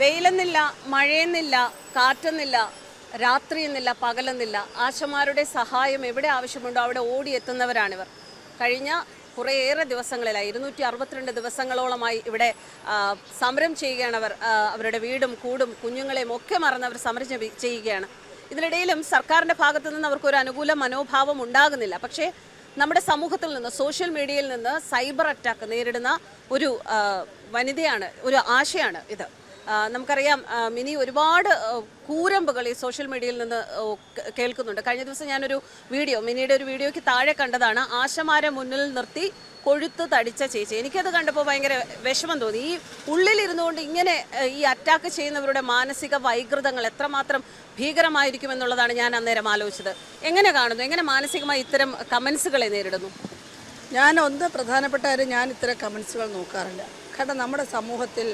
വെയിലെന്നില്ല മഴയെന്നില്ല കാറ്റെന്നില്ല രാത്രിയെന്നില്ല പകലെന്നില്ല. ആശമാരുടെ സഹായം എവിടെ ആവശ്യമുണ്ടോ അവിടെ ഓടിയെത്തുന്നവരാണിവർ കഴിഞ്ഞ കുറേയേറെ ദിവസങ്ങളിലായി ഇരുന്നൂറ്റി അറുപത്തിരണ്ട് ദിവസങ്ങളോളമായി ഇവിടെ സമരം ചെയ്യുകയാണ് അവർ അവരുടെ വീടും കൂടും കുഞ്ഞുങ്ങളെയും ഒക്കെ മറന്ന് അവർ സമരം ചെയ്യുകയാണ്. ഇതിനിടയിലും സർക്കാരിന്റെ ഭാഗത്തു നിന്ന് അവർക്കൊരു അനുകൂല മനോഭാവം ഉണ്ടാകുന്നില്ല. പക്ഷേ നമ്മുടെ സമൂഹത്തിൽ നിന്ന് സോഷ്യൽ മീഡിയയിൽ നിന്ന് സൈബർ അറ്റാക്ക് നേരിടുന്ന ഒരു വനിതയാണ് ഒരു ആശയാണ് ഇത്. നമുക്കറിയാം മിനി ഒരുപാട് കൂരമ്പുകൾ ഈ സോഷ്യൽ മീഡിയയിൽ നിന്ന് കേൾക്കുന്നുണ്ട്. കഴിഞ്ഞ ദിവസം ഞാനൊരു വീഡിയോ മിനിയുടെ ഒരു വീഡിയോയ്ക്ക് താഴെ കണ്ടതാണ് ആശമാരെ മുന്നിൽ നിർത്തി കൊഴുത്ത് തടിച്ച ചേച്ചി. എനിക്കത് കണ്ടപ്പോൾ ഭയങ്കര വിഷമം തോന്നി. ഈ ഉള്ളിലിരുന്നുകൊണ്ട് ഇങ്ങനെ ഈ അറ്റാക്ക് ചെയ്യുന്നവരുടെ മാനസിക വൈകൃതങ്ങൾ എത്രമാത്രം ഭീകരമായിരിക്കും എന്നുള്ളതാണ് ഞാൻ അന്നേരം ആലോചിച്ചത്. എങ്ങനെ കാണുന്നു? എങ്ങനെ മാനസികമായി ഇത്തരം കമൻസുകളെ നേരിടുന്നു? ഞാൻ ഒന്ന് പ്രധാനപ്പെട്ട കാര്യം ഞാൻ ഇത്തരം കമൻസുകൾ നോക്കാറില്ല. കാരണം നമ്മുടെ സമൂഹത്തിൽ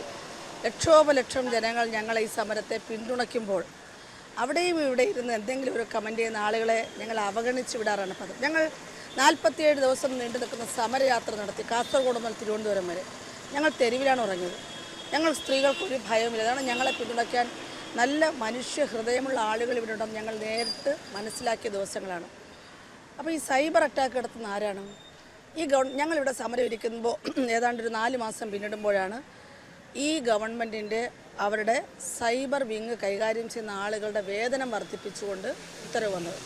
ലക്ഷോപലക്ഷം ജനങ്ങൾ ഞങ്ങളെ ഈ സമരത്തെ പിന്തുണയ്ക്കുമ്പോൾ അവിടെയും ഇവിടെ ഇരുന്ന് എന്തെങ്കിലും ഒരു കമന്റ് ചെയ്യുന്ന ആളുകളെ ഞങ്ങൾ അവഗണിച്ച് വിടാറാണ് പതിവ്. ഞങ്ങൾ നാൽപ്പത്തിയേഴ് ദിവസം നീണ്ടു നിൽക്കുന്ന സമരയാത്ര നടത്തി കാസർഗോഡ് മുതൽ തിരുവനന്തപുരം വരെ. ഞങ്ങൾ തെരുവിലാണ് ഉറങ്ങിയത്. ഞങ്ങൾ സ്ത്രീകൾക്കൊരു ഭയമില്ല അതാണ് ഞങ്ങളെ പിന്തുണയ്ക്കാൻ നല്ല മനുഷ്യ ഹൃദയമുള്ള ആളുകൾ ഇവിടെ ഉണ്ടെന്ന് ഞങ്ങൾ നേരിട്ട് മനസ്സിലാക്കിയ ദിവസങ്ങളാണ്. അപ്പോൾ ഈ സൈബർ അറ്റാക്ക് നടത്തുന്ന ആരാണ്? ഈ ഗവൺ ഞങ്ങളിവിടെ സമരം ഇരിക്കുമ്പോൾ ഏതാണ്ട് ഒരു നാല് മാസം പിന്നിടുമ്പോഴാണ് ഈ ഗവൺമെന്റിന്റെ അവരുടെ സൈബർ വിങ് കൈകാര്യം ചെയ്യുന്ന ആളുകളുടെ വേതനം വർദ്ധിപ്പിച്ചുകൊണ്ട് ഉത്തരവ് വന്നത്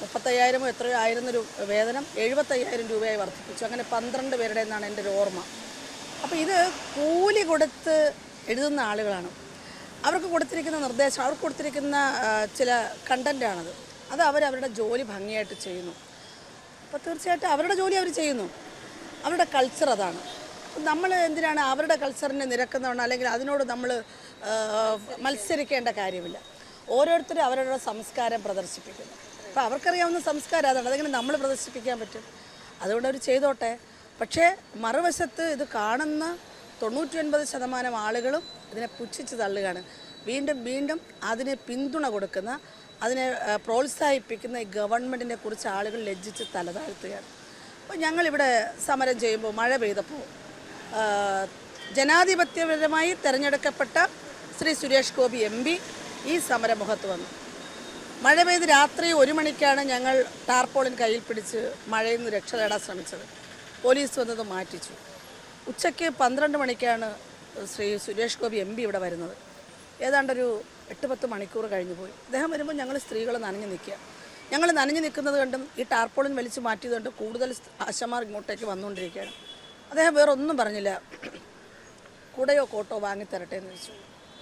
മുപ്പത്തയ്യായിരമോ എത്രയോ ആയിരുന്ന ഒരു വേതനം എഴുപത്തയ്യായിരം രൂപയായി വർദ്ധിപ്പിച്ചു. അങ്ങനെ പന്ത്രണ്ട് പേരുടെ എന്നാണ് എന്റെ ഒരു ഓർമ്മ. അപ്പോൾ ഇത് കൂലി കൊടുത്ത് എഴുതുന്ന ആളുകളാണ്. അവർക്ക് കൊടുത്തിരിക്കുന്ന നിർദ്ദേശം അവർക്ക് കൊടുത്തിരിക്കുന്ന ചില കണ്ടന്റാണത് അത് അവർ അവരുടെ ജോലി ഭംഗിയായിട്ട് ചെയ്യുന്നു. അപ്പോൾ തീർച്ചയായിട്ടും അവരുടെ ജോലി അവർ ചെയ്യുന്നു. അവരുടെ കൾച്ചർ അതാണ്. നമ്മൾ എന്തിനാണ് അവരുടെ കൾച്ചറിനെ നിരക്കുന്നതാണ്? അല്ലെങ്കിൽ അതിനോട് നമ്മൾ മത്സരിക്കേണ്ട കാര്യമില്ല. ഓരോരുത്തരും അവരവരുടെ സംസ്കാരം പ്രദർശിപ്പിക്കുന്നു. അപ്പോൾ അവർക്കറിയാവുന്ന സംസ്കാരം അതാണ്. അതെങ്ങനെ നമ്മൾ പ്രദർശിപ്പിക്കാൻ പറ്റും? അതുകൊണ്ട് അവർ ചെയ്തോട്ടെ. പക്ഷേ മറുവശത്ത് ഇത് കാണുന്ന തൊണ്ണൂറ്റി ഒൻപത് ശതമാനം ആളുകളും ഇതിനെ പുച്ഛിച്ച് തള്ളുകയാണ്. വീണ്ടും വീണ്ടും അതിനെ പിന്തുണ കൊടുക്കുന്ന അതിനെ പ്രോത്സാഹിപ്പിക്കുന്ന ഈ ഗവൺമെന്റിനെ കുറിച്ച് ആളുകൾ ലജ്ജിച്ച് തലതാഴ്ത്തുകയാണ്. അപ്പോൾ ഞങ്ങളിവിടെ സമരം ചെയ്യുമ്പോൾ മഴ പെയ്തപ്പോൾ ജനാധിപത്യപരമായി തിരഞ്ഞെടുക്കപ്പെട്ട ശ്രീ സുരേഷ് ഗോപി എം പി ഈ സമരമുഖത്ത് വന്നു. മഴ പെയ്ത് രാത്രി ഒരു മണിക്കാണ് ഞങ്ങൾ ടാർപോളിൻ കയ്യിൽ പിടിച്ച് മഴയിൽ നിന്ന് രക്ഷ നേടാൻ ശ്രമിച്ചത്. പോലീസ് വന്നത് മാറ്റിച്ചു. ഉച്ചയ്ക്ക് പന്ത്രണ്ട് മണിക്കാണ് ശ്രീ സുരേഷ് ഗോപി എം പി ഇവിടെ വരുന്നത്. ഏതാണ്ടൊരു എട്ട് പത്ത് മണിക്കൂർ കഴിഞ്ഞു പോയി. അദ്ദേഹം വരുമ്പോൾ ഞങ്ങൾ സ്ത്രീകൾ നനഞ്ഞു നിൽക്കുക. ഞങ്ങൾ നനഞ്ഞു നിൽക്കുന്നത് കണ്ടും ഈ ടാർപോളിൻ വലിച്ചു മാറ്റിയത് കണ്ടും കൂടുതൽ ആശമാർ ഇങ്ങോട്ടേക്ക് വന്നുകൊണ്ടിരിക്കുകയാണ്. അദ്ദേഹം വേറെ ഒന്നും പറഞ്ഞില്ല. കുടയോ കോട്ടോ വാങ്ങിത്തരട്ടെ എന്ന് ചോദിച്ചു.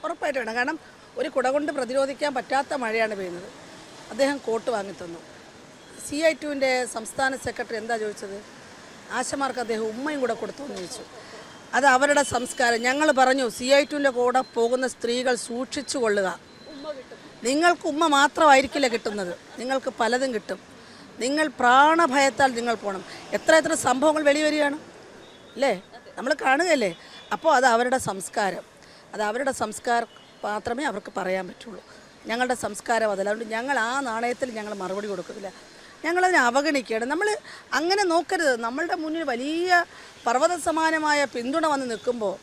ഉറപ്പായിട്ട് വേണം കാരണം ഒരു കുട കൊണ്ട് പ്രതിരോധിക്കാൻ പറ്റാത്ത മഴയാണ് പെയ്യുന്നത്. അദ്ദേഹം കോട്ട് വാങ്ങിത്തന്നു. സി ഐ ടുവിന്റെ സംസ്ഥാന സെക്രട്ടറി എന്താ ചോദിച്ചത്? ആശമാർക്ക് അദ്ദേഹം ഉമ്മയും കൂടെ കൊടുത്തു എന്ന് ചോദിച്ചു. അത് അവരുടെ സംസ്കാരം. ഞങ്ങൾ പറഞ്ഞു സി ഐ ടുവിന്റെ കൂടെ പോകുന്ന സ്ത്രീകൾ സൂക്ഷിച്ചു കൊള്ളുക. നിങ്ങൾക്ക് ഉമ്മ മാത്രമായിരിക്കില്ല കിട്ടുന്നത്. നിങ്ങൾക്ക് പലതും കിട്ടും. നിങ്ങൾ പ്രാണഭയത്താൽ നിങ്ങൾ പോകണം എത്ര എത്ര സംഭവങ്ങൾ വെളിവരികയാണ്. അല്ലേ? നമ്മൾ കാണുകയല്ലേ? അപ്പോൾ അത് അവരുടെ സംസ്കാരം. അത് അവരുടെ സംസ്കാരം മാത്രമേ അവർക്ക് പറയാൻ പറ്റുള്ളൂ. ഞങ്ങളുടെ സംസ്കാരം അതല്ല. അതുകൊണ്ട് ഞങ്ങൾ ആ നാണയത്തിൽ ഞങ്ങൾ മറുപടി കൊടുക്കുന്നില്ല ഞങ്ങളതിനെ അവഗണിക്കുകയാണ്. നമ്മൾ അങ്ങനെ നോക്കരുത്. നമ്മളുടെ മുന്നിൽ വലിയ പർവത സമാനമായ പിന്തുണ വന്ന് നിൽക്കുമ്പോൾ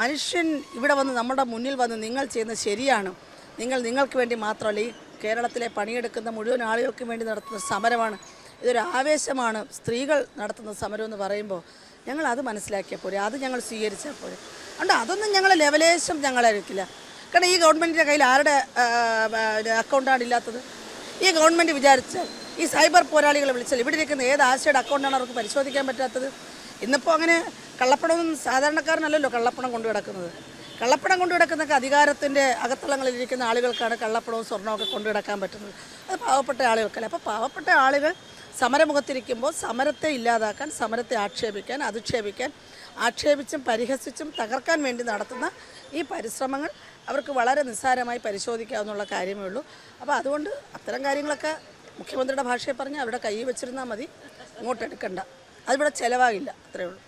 മനുഷ്യൻ ഇവിടെ വന്ന് നമ്മുടെ മുന്നിൽ വന്ന് നിങ്ങൾ ചെയ്യുന്നത് ശരിയാണ്. നിങ്ങൾ നിങ്ങൾക്ക് വേണ്ടി മാത്രമല്ല ഈ കേരളത്തിലെ പണിയെടുക്കുന്ന മുഴുവൻ ആളുകൾക്കും വേണ്ടി നടത്തുന്ന സമരമാണ്. ഇതൊരു ആവേശമാണ്. സ്ത്രീകൾ നടത്തുന്ന സമരം എന്ന് പറയുമ്പോൾ ഞങ്ങൾ അത് മനസ്സിലാക്കിയാൽ അത് ഞങ്ങൾ സ്വീകരിച്ചാൽ പോരെ. അതുകൊണ്ട് അതൊന്നും ഞങ്ങൾ ലെവലേശം ഞങ്ങളായിരിക്കില്ല കാരണം ഈ ഗവൺമെന്റിന്റെ കയ്യിൽ ആരുടെ അക്കൗണ്ടാണ് ഇല്ലാത്തത്? ഈ ഗവൺമെന്റ് വിചാരിച്ചാൽ ഈ സൈബർ പോരാളികളെ വിളിച്ചാൽ ഇവിടെ ഇരിക്കുന്ന ഏത് ആശയുടെ അക്കൗണ്ടാണ് അവർക്ക് പരിശോധിക്കാൻ പറ്റാത്തത്? ഇന്നിപ്പോൾ അങ്ങനെ കള്ളപ്പണമൊന്നും സാധാരണക്കാരനല്ലല്ലോ കള്ളപ്പണം കൊണ്ടു കിടക്കുന്നത്. കള്ളപ്പണം കൊണ്ടു കിടക്കുന്നൊക്കെ അധികാരത്തിന്റെ അകത്തളങ്ങളിലിരിക്കുന്ന ആളുകൾക്കാണ് കള്ളപ്പണവും സ്വർണമൊക്കെ കൊണ്ടു കിടക്കാൻ പറ്റുന്നത്. അത് പാവപ്പെട്ട ആളുകൾക്കല്ല. അപ്പോൾ പാവപ്പെട്ട ആളുകൾ സമരമുഖത്തിരിക്കുമ്പോൾ സമരത്തെ ഇല്ലാതാക്കാൻ സമരത്തെ ആക്ഷേപിക്കാൻ അധിക്ഷേപിക്കാൻ ആക്ഷേപിച്ചും പരിഹസിച്ചും തകർക്കാൻ വേണ്ടി നടത്തുന്ന ഈ പരിശ്രമങ്ങൾ അവർക്ക് വളരെ നിസ്സാരമായി പരിശോധിക്കാവുന്നുള്ള കാര്യമേ ഉള്ളൂ. അപ്പോൾ അതുകൊണ്ട് അത്തരം കാര്യങ്ങളൊക്കെ മുഖ്യമന്ത്രിയുടെ ഭാഷയെ പറഞ്ഞ് അവരുടെ കൈ വെച്ചിരുന്നാൽ മതി ഇങ്ങോട്ട് എടുക്കണ്ട അതിവിടെ ചിലവാകില്ല അത്രയേ ഉള്ളൂ.